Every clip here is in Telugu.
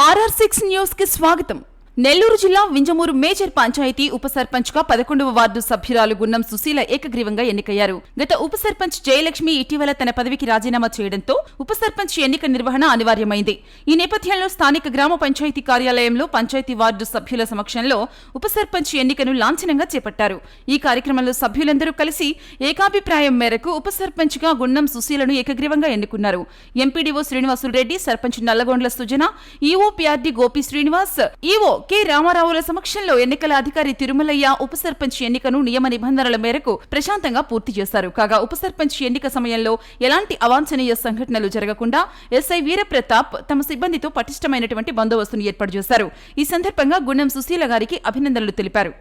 ఆర్ఆర్ సిక్స్ న్యూస్ కి స్వాగతం నెల్లూరు జిల్లా వింజమూరు మేజర్ పంచాయతీ ఉప సర్పంచ్గా పదకొండవ వార్డు సభ్యురాలు గున్నం సుశీల ఏకగ్రీవంగా ఎన్నికయ్యారు. గత ఉప సర్పంచ్ జయలక్ష్మి ఇటీవల తన పదవికి రాజీనామా చేయడంతో ఉప సర్పంచ్ ఎన్నిక నిర్వహణ అనివార్యమైంది. ఈ నేపథ్యంలో స్థానిక గ్రామ పంచాయతీ కార్యాలయంలో పంచాయతీ వార్డు సభ్యుల సమక్షంలో ఉప సర్పంచ్ ఎన్నికను లాంఛనంగా చేపట్టారు. ఈ కార్యక్రమంలో సభ్యులందరూ కలిసి ఏకాభిప్రాయం మేరకు ఉప సర్పంచ్గా గున్నం సుశీలను ఏకగ్రీవంగా ఎన్నుకున్నారు. MPDO Srinivasulu Reddy sarpanch Nallagondla Sujana EO PRD Gopi Srinivas EO K రామారావుల సమక్షంలో ఎన్నికల అధికారి తిరుమలయ్య ఉప సర్పంచ్ ఎన్నికను నియమ నిబంధనల మేరకు ప్రశాంతంగా పూర్తి చేశారు. కాగా ఉప సర్పంచ్ ఎన్నిక సమయంలో ఎలాంటి అవాంఛనీయ సంఘటనలు జరగకుండా ఎస్ఐ వీరప్రతాప్ తమ సిబ్బందితో పటిష్టమైనటువంటి బందోబస్తును ఏర్పాటు చేశారు. ఈ సందర్భంగా గుండెం సుశీల గారికి అభినందనలు తెలిపారు.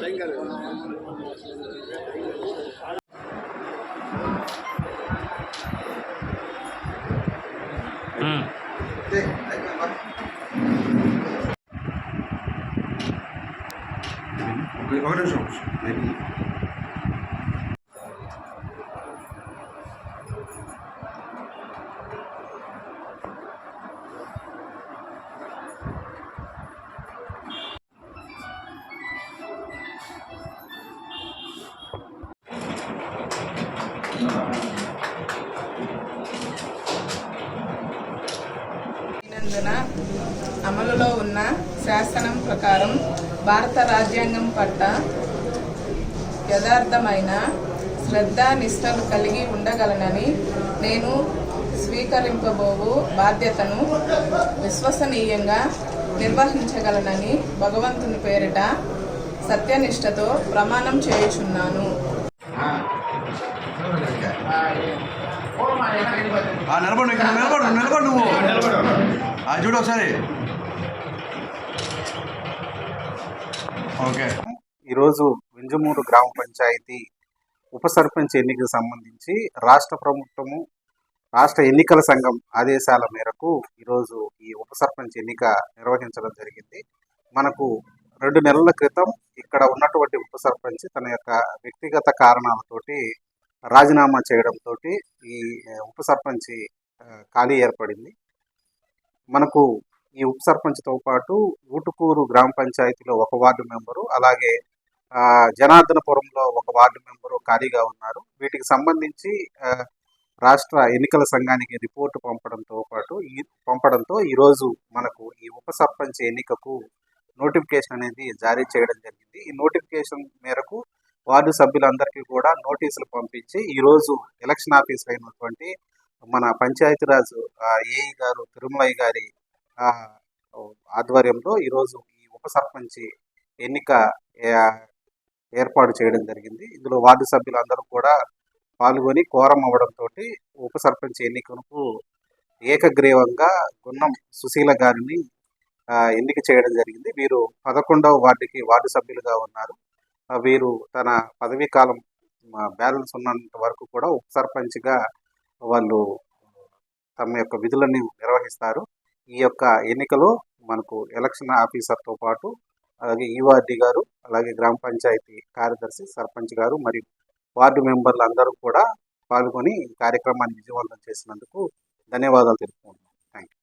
Venga, le voy a dar. నందున అమలులో ఉన్న శాసనం ప్రకారం భారత రాజ్యాంగం పట్ల యథార్థమైన శ్రద్ధ నిష్టలు కలిగి ఉండగలనని నేను స్వీకరింపబోవు బాధ్యతను విశ్వసనీయంగా నిర్వహించగలనని భగవంతుని పేరిట సత్యనిష్టతో ప్రమాణం చేయుచున్నాను. నిలబడు ఇక్కడ నిలబడు నిలబడు నువ్వు. ఆ, చూడు ఒకసారి. ఓకే. ఈరోజు వింజమూరు గ్రామ పంచాయతీ ఉప సర్పంచ్ ఎన్నికకు సంబంధించి రాష్ట్ర ప్రభుత్వము రాష్ట్ర ఎన్నికల సంఘం ఆదేశాల మేరకు ఈరోజు ఈ ఉప సర్పంచ్ ఎన్నిక నిర్వహించడం జరిగింది. మనకు రెండు నెలల క్రితం ఇక్కడ ఉన్నటువంటి ఉప సర్పంచ్ తన యొక్క వ్యక్తిగత కారణాలతోటి రాజీనామా చేయడంతో ఈ ఉప సర్పంచ్ ఖాళీ ఏర్పడింది. మనకు ఈ ఉప సర్పంచ్తో పాటు ఊటుకూరు గ్రామ పంచాయతీలో ఒక వార్డు మెంబరు అలాగే జనార్దనపురంలో ఒక వార్డు మెంబరు ఖాళీగా ఉన్నారు. వీటికి సంబంధించి రాష్ట్ర ఎన్నికల సంఘానికి రిపోర్టు పంపడంతో పాటు ఈ పంపడంతో ఈరోజు మనకు ఈ ఉప సర్పంచ్ ఎన్నికకు నోటిఫికేషన్ అనేది జారీ చేయడం జరిగింది. ఈ నోటిఫికేషన్ మేరకు వార్డు సభ్యులందరికీ కూడా నోటీసులు పంపించి ఈరోజు ఎలక్షన్ ఆఫీసర్ అయినటువంటి మన పంచాయతీరాజ్ ఏఈ గారు తిరుమలయ్య గారి ఆధ్వర్యంలో ఈరోజు ఈ ఉప సర్పంచ్ ఎన్నిక ఏర్పాటు చేయడం జరిగింది. ఇందులో వార్డు సభ్యులందరూ కూడా పాల్గొని కోరం అవ్వడంతో ఉప సర్పంచ్ ఎన్నికకు ఏకగ్రీవంగా గున్నం సుశీల గారిని ఎన్నిక చేయడం జరిగింది. వీరు పదకొండవ వార్డుకి వార్డు సభ్యులుగా ఉన్నారు. వీరు తన పదవీ కాలం బ్యాలెన్స్ ఉన్నంత వరకు కూడా ఉప సర్పంచ్గా వాళ్ళు తమ యొక్క విధులను నిర్వహిస్తారు. ఈ యొక్క ఎన్నికలో మనకు ఎలక్షన్ ఆఫీసర్తో పాటు అలాగే ఈవార్డి గారు అలాగే గ్రామ పంచాయతీ కార్యదర్శి సర్పంచ్ గారు మరియు వార్డు మెంబర్లు అందరూ కూడా పాల్గొని కార్యక్రమాన్ని విజయవంతం చేసినందుకు ధన్యవాదాలు తెలుపుకుంటున్నాను థ్యాంక్ యూ